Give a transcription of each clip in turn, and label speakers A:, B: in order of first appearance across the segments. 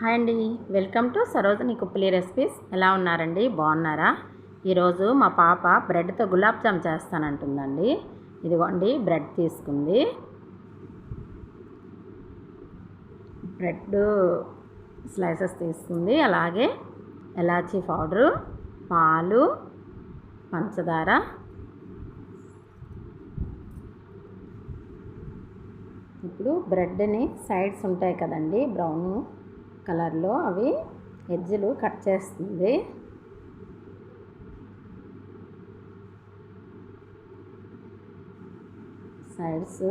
A: Hi అండి. Welcome to Sarojini Kuppali recipes. ఎలా ఉన్నారండి? బాగున్నారా? ఈరోజు మా పాప బ్రెడ్తో గులాబ్ జామ్ చేస్తానంటుందండి. ఇదిగోండి బ్రెడ్ తీసుకుంది. బ్రెడ్ స్లైసెస్ తీసుకుంది. అలాగే ఎలాచీ పౌడరు పాలు పంచదార. ఇప్పుడు బ్రెడ్ని సైడ్స్ ఉంటాయి కదండి బ్రౌన్ కలర్లో అవి ఎడ్జ్లు కట్ చేస్తుంది. సైడ్స్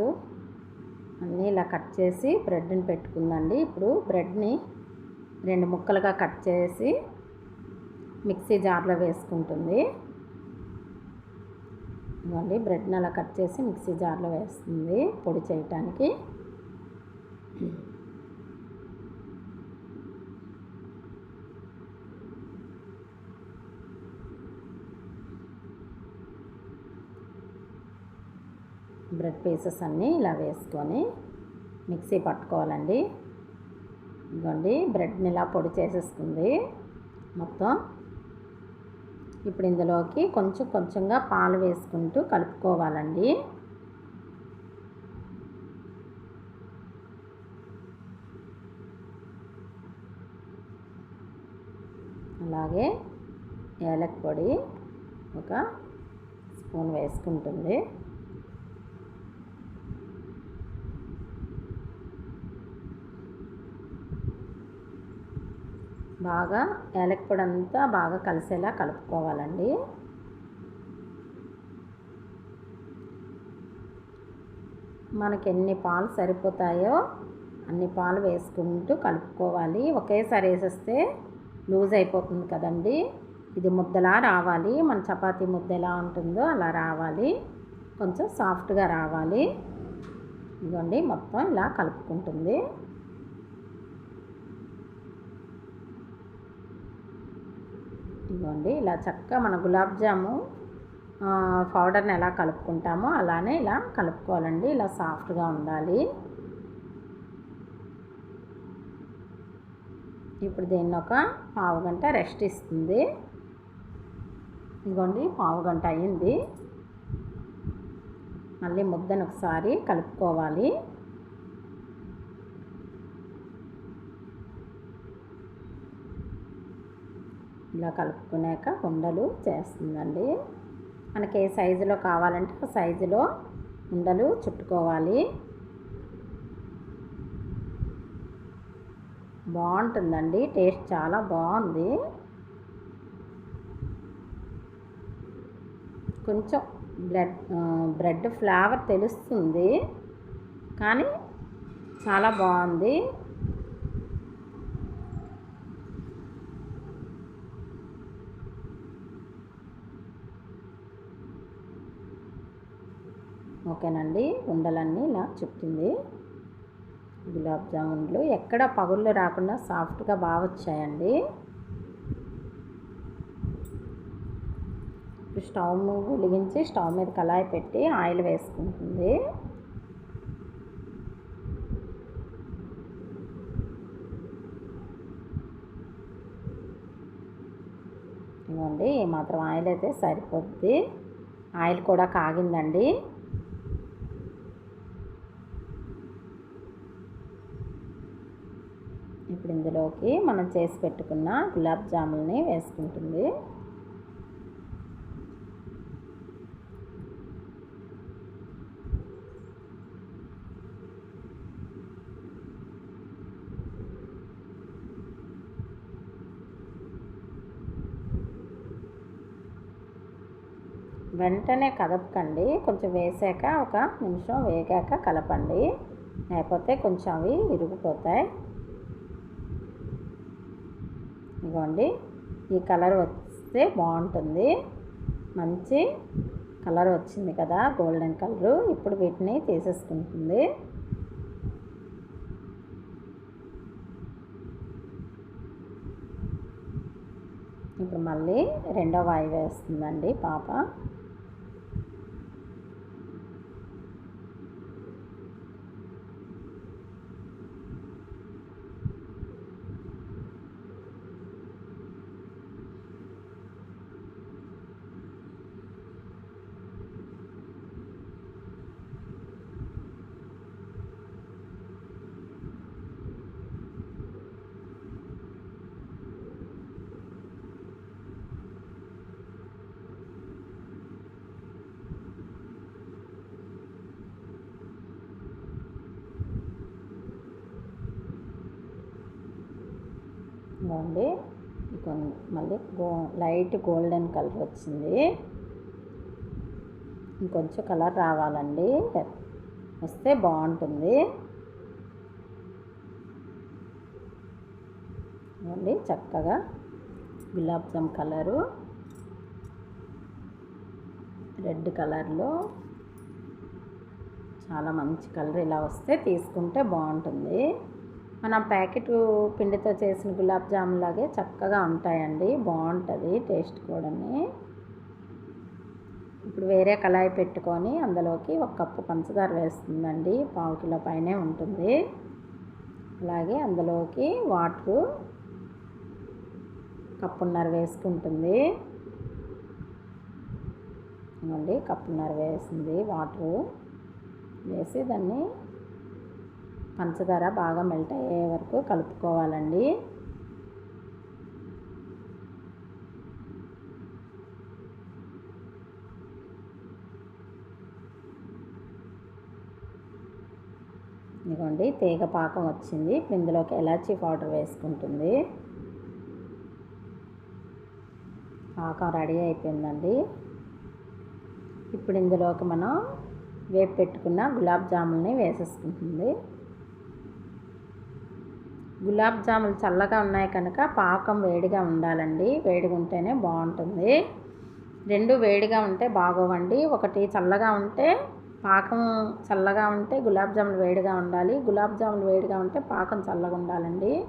A: అన్నీ ఇలా కట్ చేసి బ్రెడ్ని పెట్టుకుందండి. ఇప్పుడు బ్రెడ్ని రెండు ముక్కలుగా కట్ చేసి మిక్సీ జార్లో వేసుకుంటుంది. ఇవ్వండి బ్రెడ్ని అలా కట్ చేసి మిక్సీ జార్లో వేస్తుంది పొడి చేయటానికి. బ్రెడ్ పీసెస్ అన్నీ ఇలా వేసుకొని మిక్సీ పట్టుకోవాలండి. ఇదిగోండి బ్రెడ్ని ఇలా పొడి చేసేసుకుంది. మొత్తం ఇప్పుడు ఇందులోకి కొంచెం కొంచెంగా పాలు వేసుకుంటూ కలుపుకోవాలండి. అలాగే ఏలక పొడి ఒక స్పూన్ వేసుకుంటుంది. బాగా ఏలకపొడి అంతా బాగా కలిసేలా కలుపుకోవాలండి. మనకి ఎన్ని పాలు సరిపోతాయో అన్ని పాలు వేసుకుంటూ కలుపుకోవాలి. ఒకేసారి వేసేస్తే లూజ్ అయిపోతుంది కదండి. ఇది ముద్దలా రావాలి. మన చపాతీ ముద్ద ఎలా ఉంటుందో అలా రావాలి. కొంచెం సాఫ్ట్గా రావాలి. ఇదిగోండి మొత్తం ఇలా కలుపుకుంటుంది. ఇదిగోండి ఇలా చక్కగా మన గులాబ్ జాము పౌడర్ని ఎలా కలుపుకుంటామో అలానే ఇలా కలుపుకోవాలండి ఇలా సాఫ్ట్గా ఉండాలి. ఇప్పుడు దీన్ని ఒక పావు గంట రెస్ట్ ఇస్తుంది. ఇదిగోండి పావు గంట అయింది మళ్ళీ ముద్దను ఒకసారి కలుపుకోవాలి. ఇలా కలుపుకున్నాక ఉండలు చేస్తుందండి. మనకి ఏ సైజులో కావాలంటే ఆ సైజులో ఉండలు చుట్టుకోవాలి. బాగుంటుందండి. టేస్ట్ చాలా బాగుంది. కొంచెం బ్లడ్ బ్రెడ్ ఫ్లేవర్ తెలుస్తుంది. కానీ చాలా బాగుంది. ఓకేనండి. ఉండలన్నీ ఇలా చెప్తుంది. గులాబ్ జామున్లు ఎక్కడ పగుళ్ళు రాకుండా సాఫ్ట్గా బాగా వచ్చాయండి. స్టవ్ వెలిగించి స్టవ్ మీద కళాయి పెట్టి ఆయిల్ వేసుకుంటుంది. ఇవ్వండి మాత్రం ఆయిల్ అయితే సరిపోద్ది. ఆయిల్ కూడా కాగిందండి. ఇప్పుడు ఇందులోకి మనం చేసి పెట్టుకున్న గులాబ్ జాములని వేసుకుంటుంది. వెంటనే కదపకండి. కొంచెం వేసాక ఒక నిమిషం వేగాక కలపండి. లేకపోతే కొంచెం అవి ఇరిగిపోతాయి. ఇదిగోండి ఈ కలర్ వస్తే బాగుంటుంది. మంచి కలర్ వచ్చింది కదా గోల్డెన్ కలరు. ఇప్పుడు వీటిని తీసేసుకుంటుంది. ఇప్పుడు మళ్ళీ రెండో వాయి వేస్తుందండి పాప. ఇదిగోండి ఇంకొన్ని మళ్ళీ గో లైట్ గోల్డెన్ కలర్ వచ్చింది. ఇంకొంచెం కలర్ రావాలండి. వస్తే బాగుంటుంది. ఇదిగోండి చక్కగా గులాబ్ జామ్ కలరు. రెడ్ కలర్లో చాలా మంచి కలర్ ఇలా వస్తే తీసుకుంటే బాగుంటుంది. మనం ప్యాకెట్ పిండితో చేసిన గులాబ్ జామున్ లాగే చక్కగా ఉంటాయండి. బాగుంటుంది టేస్ట్ కూడా ఇప్పుడు వేరే కళాయి పెట్టుకొని అందులోకి ఒక కప్పు పంచదార వేస్తుందండి. పావు కిలో పైనే ఉంటుంది. అలాగే అందులోకి వాటరు కప్పున్నర వేసుకుంటుంది. ఇవ్వండి కప్పున్నర వేసింది వాటరు. వేసి దాన్ని పంచదార బాగా మెల్ట్ అయ్యే వరకు కలుపుకోవాలండి. ఇదిగోండి తీగ పాకం వచ్చింది. ఇప్పుడు ఇందులోకి ఎలాచీ పౌడర్ వేసుకుంటుంది. పాకం రెడీ అయిపోయిందండి. ఇప్పుడు ఇందులోకి మనం వేపు పెట్టుకున్న గులాబ్ జాములని వేసేసుకుంటుంది. గులాబ్ జాములు చల్లగా ఉన్నాయి కనుక పాకం వేడిగా ఉండాలండి. వేడిగా ఉంటేనే బాగుంటుంది. రెండు వేడిగా ఉంటే బాగోవండి. ఒకటి చల్లగా ఉంటే పాకం చల్లగా ఉంటే గులాబ్ జాములు వేడిగా ఉండాలి. గులాబ్ జాములు వేడిగా ఉంటే పాకం చల్లగా ఉండాలండి.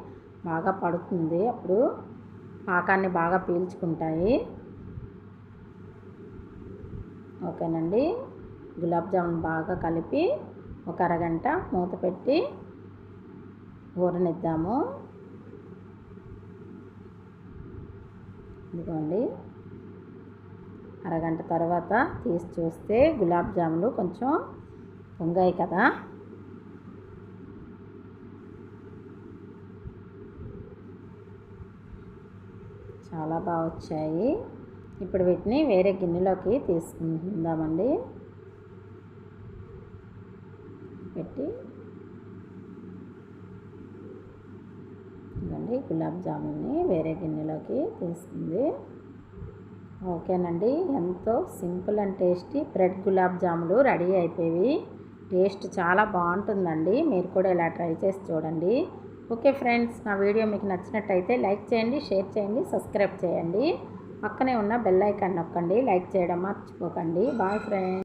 A: బాగా పడుతుంది అప్పుడు. పాకాన్ని బాగా పీల్చుకుంటాయి. ఓకేనండి. గులాబ్ జామున్ బాగా కలిపి ఒక అరగంట మూత పెట్టి ఊరనిద్దాము. ఇదిగోండి. అరగంట తర్వాత తీసి చూస్తే గులాబ్ జాములు కొంచెం పొంగాయి కదా. చాలా బాగా వచ్చాయి. ఇప్పుడు వీటిని వేరే గిన్నెలోకి తీసుకుందామండి. పెట్టి ఇదండి గులాబ్ జామున్ని వేరే గిన్నెలోకి తీసుకుంది. ఓకేనండి ఎంతో simple and tasty bread gulab జాములు రెడీ అయిపోయి టేస్ట్ చాలా బాగుంటుందండి మీరు కూడా ఇలా ట్రై చేసి చూడండి. ఓకే ఫ్రెండ్స్ నా వీడియో మీకు నచ్చినట్టయితే లైక్ చేయండి షేర్ చేయండి సబ్స్క్రైబ్ చేయండి. పక్కనే ఉన్న బెల్ ఐకాన్ నొక్కండి లైక్ చేయడం మర్చిపోకండి. Bye friends.